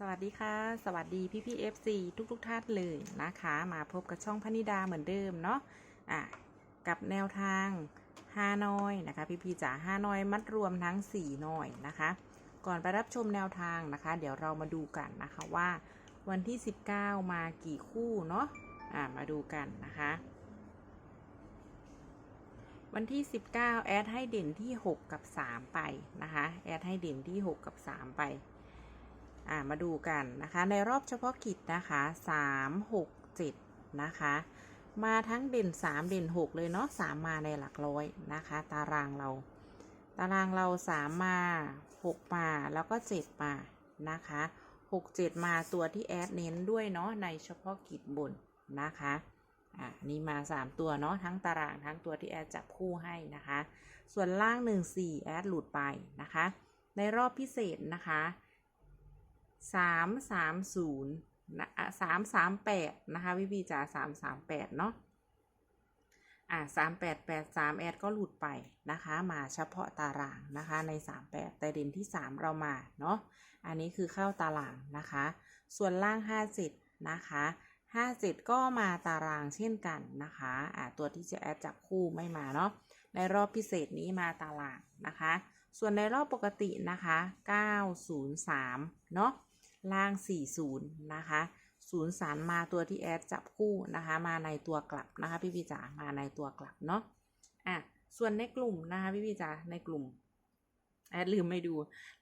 สวัสดีค่ะ สวัสดีพี่พี่เอฟซีทุกทุกท่านเลยนะคะ มาพบกับช่องพนิดาเหมือนเดิมเนาะอะกับแนวทางฮานอยนะคะ พี่พี่จ๋าฮานอยมัดรวมทั้ง4หน่อยนะคะ ก่อนไปรับชมแนวทางนะคะ เดี๋ยวเรามาดูกันนะคะว่าวันที่ 19 มากี่คู่เนาะอะมาดูกันนะคะวันที่ 19 แอดให้เด่นที่ 6 กับ 3 ไปนะคะ แอดให้เด่นที่ 6 กับ 3 ไป อ่ามาดูกันนะคะ ในรอบเฉพาะกิจนะคะ3 6 7นะคะ มาทั้งเด่น3เด่น6เลยเนาะ3มาในหลักร้อยนะคะ ตารางเรา ตารางเรา3มา6มาแล้วก็7มานะคะ6 7มาตัวที่แอดเน้นด้วยเนาะในเฉพาะกิจบนนะคะอะนี่มา 3 ตัวเนาะทั้งตารางทั้งตัวที่แอดจับคู่ให้นะคะ ส่วนล่าง 1 4 แอดหลุดไปนะคะ ในรอบพิเศษนะคะ 3 3 0นย์นะ3 3 8นะคะพี่พี่จ๋า3 3 8เนาะอะ3 8 8 3แอดก็หลุดไปนะคะ มาเฉพาะตารางนะคะใน38แต่เด่นที่3เรามาเนาะอันนี้คือเข้าตารางนะคะ ส่วนล่าง57นะคะ57ก็มาตารางเช่นกันนะคะอ่าตัวที่จะแอดจับคู่ไม่มาเนาะในรอบพิเศษนี้มาตารางนะคะ ส่วนในรอบปกตินะคะ 903 เนาะล่าง 40 นะคะ03 มาตัวที่แอดจับคู่นะคะ มาในตัวกลับนะคะ พี่พี่จ๋ามาในตัวกลับเนาะอะส่วนในกลุ่มนะคะพี่พี่จ๋าในกลุ่มแอดลืมไม่ดู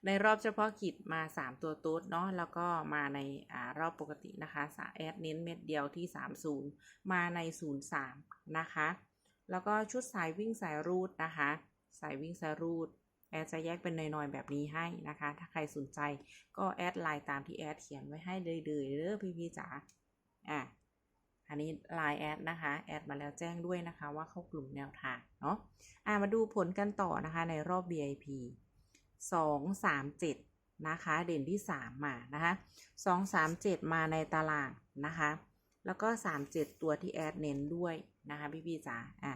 ในรอบเฉพาะกิจมา 3 ตัวโต๊ดเนาะแล้วก็มาในอ่ารอบปกตินะคะสาแอดเน้นเม็ดเดียวที่ 30 มาใน 03 นะคะ แล้วก็ชุดสายวิ่งสายรูดนะคะ สายวิ่งสายรูด แอดจะแยกเป็นหน่อยๆแบบนี้ให้นะคะ ถ้าใครสนใจก็แอดไลน์ตามที่แอดเขียนไว้ให้เลยๆเด้อพี่ๆจ๋าอะอันนี้ไลน์แอดนะคะแอดมาแล้วแจ้งด้วยนะคะว่าเข้ากลุ่มแนวทางเนาะอะมาดูผลกันต่อนะคะในรอบ VIP 2 3 7 นะคะ เด่นที่ 3 มานะคะ 2 3 7 มาในตารางนะคะ แล้วก็ 3 7 ตัวที่แอดเน้นด้วยนะคะพี่ๆจ๋าอะ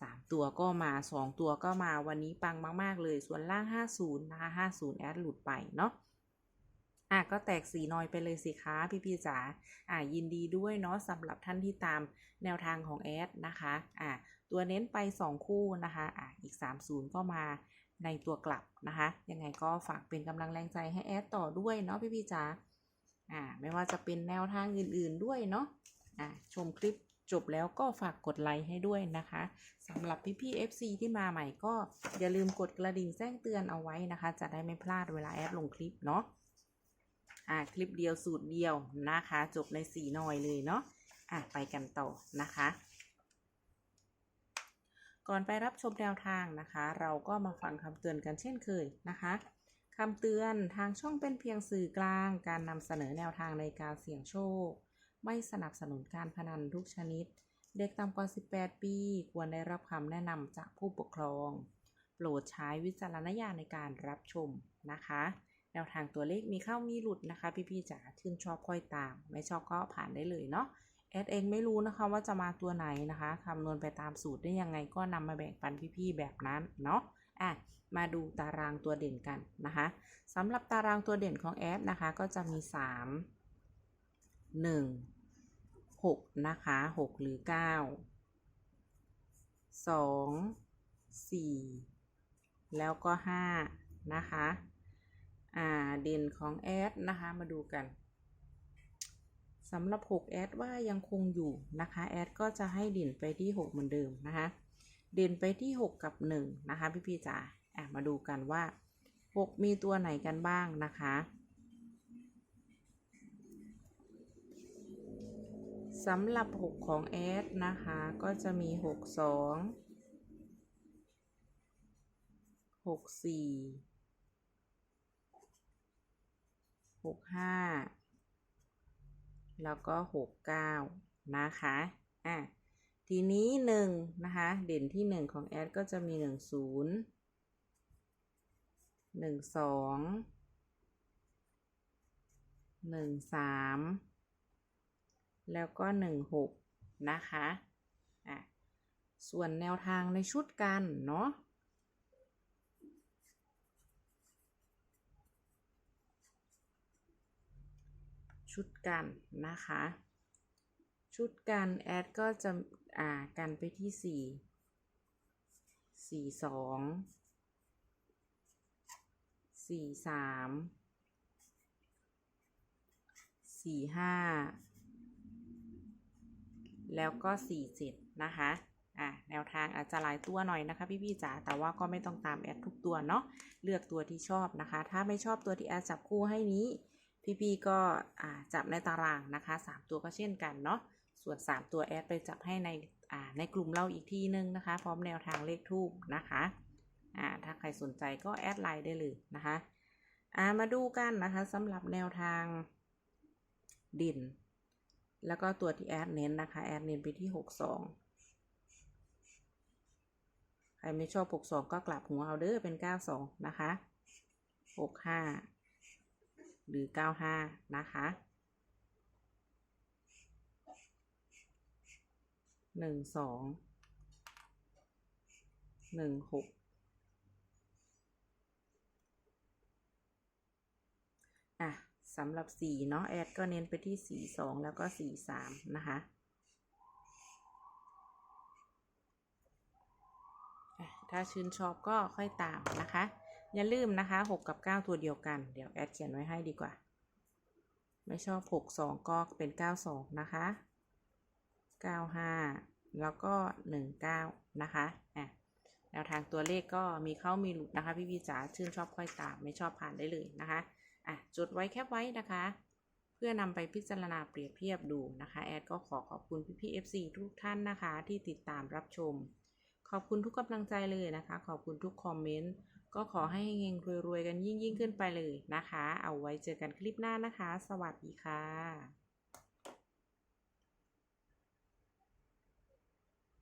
สามตัวก็มาสองตัวก็มาวันนี้ปังมาก ๆ เลย ส่วนล่าง 50 นะคะ 50 แอดหลุดไปเนาะอะก็แตกสีน้อยไปเลยสิคะพี่พี่จ๋าอะยินดีด้วยเนาะสำหรับท่านที่ตามแนวทางของแอดนะคะอะตัวเน้นไป 2 คู่นะคะอะอีก 30 ก็มาในตัวกลับนะคะ ยังไงก็ฝากเป็นกำลังแรงใจให้แอดต่อด้วยเนาะพี่พี่จ๋าอะไม่ว่าจะเป็นแนวทางอื่นๆด้วยเนาะอะชมคลิป จบแล้วก็ฝากกดไลค์ให้ด้วยนะคะสำหรับพี่พี่ๆ FC ที่มาใหม่ก็อย่าลืมกดกระดิ่งแจ้งเตือนเอาไว้นะคะ จะได้ไม่พลาดเวลาแอดลงคลิปเนาะอ่าคลิปเดียวสูตรเดียวนะคะ จบในสีหน่อยเลยเนาะอะไปกันต่อนะคะ ก่อนไปรับชมแนวทางนะคะ เราก็มาฟังคำเตือนกันเช่นเคยนะคะคำเตือนทางช่องเป็นเพียงสื่อกลาง การนำเสนอแนวทางในการเสี่ยงโชค ไม่สนับสนุนการพนันทุกชนิด เด็กต่ำกว่า 18 ปี ควรได้รับคำแนะนำจากผู้ปกครอง โปรดใช้วิจารณญาณในการรับชมนะคะ แนวทางตัวเลขมีเข้ามีหลุดนะคะ พี่ๆจ๋าชื่นชอบค่อยตาม ไม่ชอบก็ผ่านได้เลยเนาะแอดเองไม่รู้นะคะว่าจะมาตัวไหนนะคะคำนวณไปตามสูตรได้ยังไงก็นำมาแบ่งปันพี่ๆแบบนั้นเนาะอะมาดูตารางตัวเด่นกันนะคะสำหรับตารางตัวเด่นของแอดนะคะก็จะมี 3 1 6นะคะ6หรือ9 2 4แล้วก็5นะคะ อ่าเด่นของแอดนะคะมาดูกันสำหรับ6แอดว่ายังคงอยู่นะคะแอดก็จะให้เด่นไปที่ 6 เหมือนเดิมนะคะเด่นไปที่ 6 กับ 1 นะคะ พี่พี่จ๋าอะมาดูกันว่า 6 มีตัวไหนกันบ้างนะคะ สำหรับ 6 ของแอดนะคะ ก็จะมี 6 2 6 4 6 5 แล้วก็ 6 9 นะคะ อะ ทีนี้ 1 นะคะ เด่นที่ 1 ของแอดก็จะมี 1 0 1 2 1 3 แล้วก็ 1 6 นะคะอะส่วนแนวทางในชุดกันเนาะชุดกันนะคะ ชุดกันแอดก็จะอ่ากันไปที่สี่สี่สองสี่สามสี่ห้า แล้วก็สี่เจ็ดนะคะอะแนวทางอาจจะหลายตัวหน่อยนะคะพี่ๆจ๋าแต่ว่าก็ไม่ต้องตามแอดทุกตัวเนาะเลือกตัวที่ชอบนะคะ ถ้าไม่ชอบตัวที่แอดจับคู่ให้นี้ พี่ๆก็อ่าจับในตารางนะคะสามตัวก็เช่นกันเนาะส่วน 3 ตัวแอดไปจับให้ในอ่าในกลุ่มเราอีกทีนึงนะคะ พร้อมแนวทางเลขทูบนะคะอ่าถ้าใครสนใจก็แอดไลน์ได้เลยนะคะอ่ามาดูกันนะคะสำหรับแนวทางดิน แล้วก็ตัวที่แอดเน้นนะคะ แอดเน้นไปที่ 62 ใครไม่ชอบ 62 ก็กลับหัวเอาเด้อเป็น 92 นะคะ 65 หรือ 95 นะคะหนึ่งสองหนึ่งหกอะ สำหรับสี่เนาะแอดก็เน้นไปที่สี่สองแล้วก็สี่สามนะคะถ้าชื่นชอบก็ค่อยตามนะคะ อย่าลืมนะคะหกกับเก้าตัวเดียวกัน เดี๋ยวแอดเขียนไว้ให้ดีกว่า ไม่ชอบหกสองก็เป็นเก้าสองนะคะเก้าห้าแล้วก็หนึ่งเก้านะคะอะแนวทางตัวเลขก็มีเข้ามีหลุดนะคะ พี่พี่จ๋าชื่นชอบค่อยตาม ไม่ชอบผ่านได้เลยนะคะ อะจดไว้แคปไว้นะคะ เพื่อนำไปพิจารณาเปรียบเทียบดูนะคะ แอดก็ขอขอบคุณพี่พี่ FC ทุกท่านนะคะ ที่ติดตามรับชม ขอบคุณทุกกำลังใจเลยนะคะ ขอบคุณทุกคอมเมนต์ก็ขอให้เฮงๆรวยๆกันยิ่งยิ่งๆขึ้นไปเลยนะคะ เอาไว้เจอกันคลิปหน้านะคะ สวัสดีค่ะ